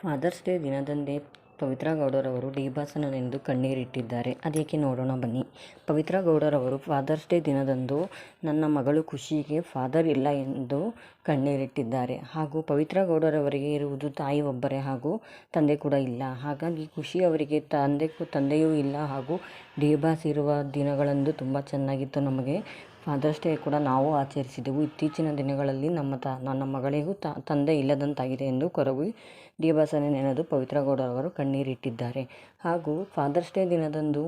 Fathers day ದಿನದಂದೇ ಪವಿತ್ರ ಗೌಡರವರು D ಬಾಸನನೆಂದು ಕಣ್ಣೀರಿಟ್ಟಿದ್ದಾರೆ. ಅದಕ್ಕೆ ನೋಡೋಣ ಬನ್ನಿ. ಪವಿತ್ರ ಗೌಡರವರು ಫಾದರ್ಸ್ ಡೇ ದಿನದಂದು ನನ್ನ ಮಗಳು ಖುಷಿಗೆ ಫಾದರ್ ಇಲ್ಲ ಎಂದು ಕಣ್ಣೀರಿಟ್ಟಿದ್ದಾರೆ. ಹಾಗೂ ಪವಿತ್ರ ಗೌಡರವರಿಗೆ ಇರುವುದು ತಾಯಿ ಒಬ್ಬರೇ ಹಾಗೂ ತಂದೆ ಕೂಡ ಇಲ್ಲ. ಹಾಗಾಗಿ ಖುಷಿ ಅವರಿಗೆ ತಂದೆ ತಂದೆಯೂ ಇಲ್ಲ ಹಾಗೂ ಡಿ ಬಾಸ್ ಇರುವ ದಿನಗಳಂದು ತುಂಬ ಚೆನ್ನಾಗಿತ್ತು ನಮಗೆ. ಫಾದರ್ಸ್ ಡೇ ಕೂಡ ನಾವು ಆಚರಿಸಿದೆವು. ಇತ್ತೀಚಿನ ದಿನಗಳಲ್ಲಿ ನಮ್ಮ ತ, ನನ್ನ ಮಗಳಿಗೂ ತ, ತಂದೆ ಇಲ್ಲದಂತಾಗಿದೆ ಎಂದು ಕೊರಗು ಡಿ ಬಾಸನ್ನು ನೆನೆದು ಪವಿತ್ರ ಗೌಡರವರು ಕಣ್ಣೀರಿಟ್ಟಿದ್ದಾರೆ. ಹಾಗೂ ಫಾದರ್ಸ್ ಡೇ ದಿನದಂದು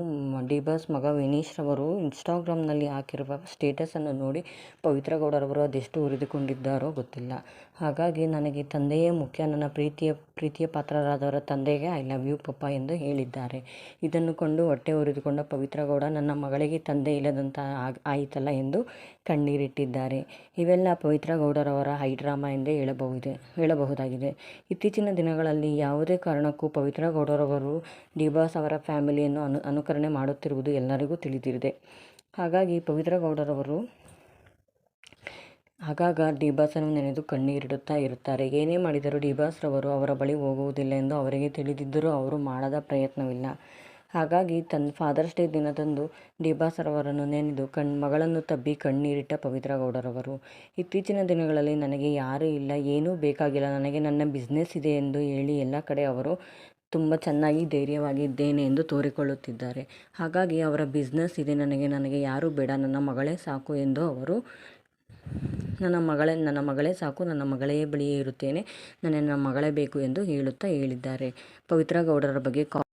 ಡಿ ಬಾಸ್ ಮಗ ವಿನೀಶ್ ರವರು ಇನ್ಸ್ಟಾಗ್ರಾಮ್ನಲ್ಲಿ ಹಾಕಿರುವ ಸ್ಟೇಟಸನ್ನು ನೋಡಿ ಪವಿತ್ರ ಗೌಡರವರು ಅದೆಷ್ಟು ಉರಿದುಕೊಂಡಿದ್ದಾರೋ ಗೊತ್ತಿಲ್ಲ. ಹಾಗಾಗಿ ನನಗೆ ತಂದೆಯೇ ಮುಖ್ಯ, ನನ್ನ ಪ್ರೀತಿಯ ಪ್ರೀತಿಯ ಪಾತ್ರರಾದವರ ತಂದೆಗೆ ಐ ಲವ್ ಯು ಪಪ್ಪ ಎಂದು ಹೇಳಿದ್ದಾರೆ. ಇದನ್ನು ಕೊಂಡು ಹೊಟ್ಟೆ ಉರಿದುಕೊಂಡ ಪವಿತ್ರ ಗೌಡ ನನ್ನ ಮಗಳಿಗೆ ತಂದೆ ಇಲ್ಲದಂತ ಆಯಿತಲ್ಲ ಎಂದು ಕಣ್ಣೀರಿಟ್ಟಿದ್ದಾರೆ. ಇವೆಲ್ಲ ಪವಿತ್ರ ಗೌಡರವರ ಹೈ ಡ್ರಾಮಾ ಎಂದೇ ಹೇಳಬಹುದೇ ಹೇಳಬಹುದಾಗಿದೆ. ಇತ್ತೀಚಿನ ದಿನಗಳಲ್ಲಿ ಯಾವುದೇ ಕಾರಣಕ್ಕೂ ಪವಿತ್ರ ಗೌಡರವರು ಡಿಬಾಸ್ ಅವರ ಫ್ಯಾಮಿಲಿಯನ್ನು ಅನು ಅನುಕರಣೆ ಮಾಡುತ್ತಿರುವುದು ಎಲ್ಲರಿಗೂ ತಿಳಿದಿದೆ. ಹಾಗಾಗಿ ಪವಿತ್ರ ಗೌಡರವರು ಆಗಾಗ ಡಿಬಾಸನ್ನು ನೆನೆದು ಕಣ್ಣೀರಿಡುತ್ತಾ ಇರುತ್ತಾರೆ. ಏನೇ ಮಾಡಿದರೂ ಡಿಬಾಸ್ರವರು ಅವರ ಬಳಿ ಹೋಗುವುದಿಲ್ಲ ಎಂದು ಅವರಿಗೆ ತಿಳಿದಿದ್ದರೂ ಅವರು ಮಾಡದ ಪ್ರಯತ್ನವಿಲ್ಲ. ಹಾಗಾಗಿ ತನ್ನ ಫಾದರ್ಸ್ ಡೇ ದಿನದಂದು ಡಿಬಾಸರವರನ್ನು ನೆನೆದು ಕಣ್, ಮಗಳನ್ನು ತಬ್ಬಿ ಕಣ್ಣೀರಿಟ್ಟ ಪವಿತ್ರ ಗೌಡರವರು ಇತ್ತೀಚಿನ ದಿನಗಳಲ್ಲಿ ನನಗೆ ಯಾರೂ ಇಲ್ಲ, ಏನೂ ಬೇಕಾಗಿಲ್ಲ, ನನಗೆ ನನ್ನ ಬಿಸ್ನೆಸ್ ಇದೆ ಎಂದು ಹೇಳಿ ಎಲ್ಲ ಕಡೆ ಅವರು ತುಂಬ ಚೆನ್ನಾಗಿ ಧೈರ್ಯವಾಗಿದ್ದೇನೆ ಎಂದು ತೋರಿಕೊಳ್ಳುತ್ತಿದ್ದಾರೆ. ಹಾಗಾಗಿ ಅವರ ಬಿಸ್ನೆಸ್ ಇದೆ, ನನಗೆ ನನಗೆ ಯಾರೂ ಬೇಡ, ನನ್ನ ಮಗಳೇ ಸಾಕು ಎಂದು ಅವರು ನನ್ನ ಮಗಳೇ ನನ್ನ ಮಗಳೇ ಸಾಕು, ನನ್ನ ಮಗಳೇ ಬಳಿಯೇ ಇರುತ್ತೇನೆ, ನನ್ನ ಮಗಳೇ ಬೇಕು ಎಂದು ಹೇಳುತ್ತಾ ಹೇಳಿದ್ದಾರೆ. ಪವಿತ್ರ ಗೌಡರ ಬಗ್ಗೆ ಕಾ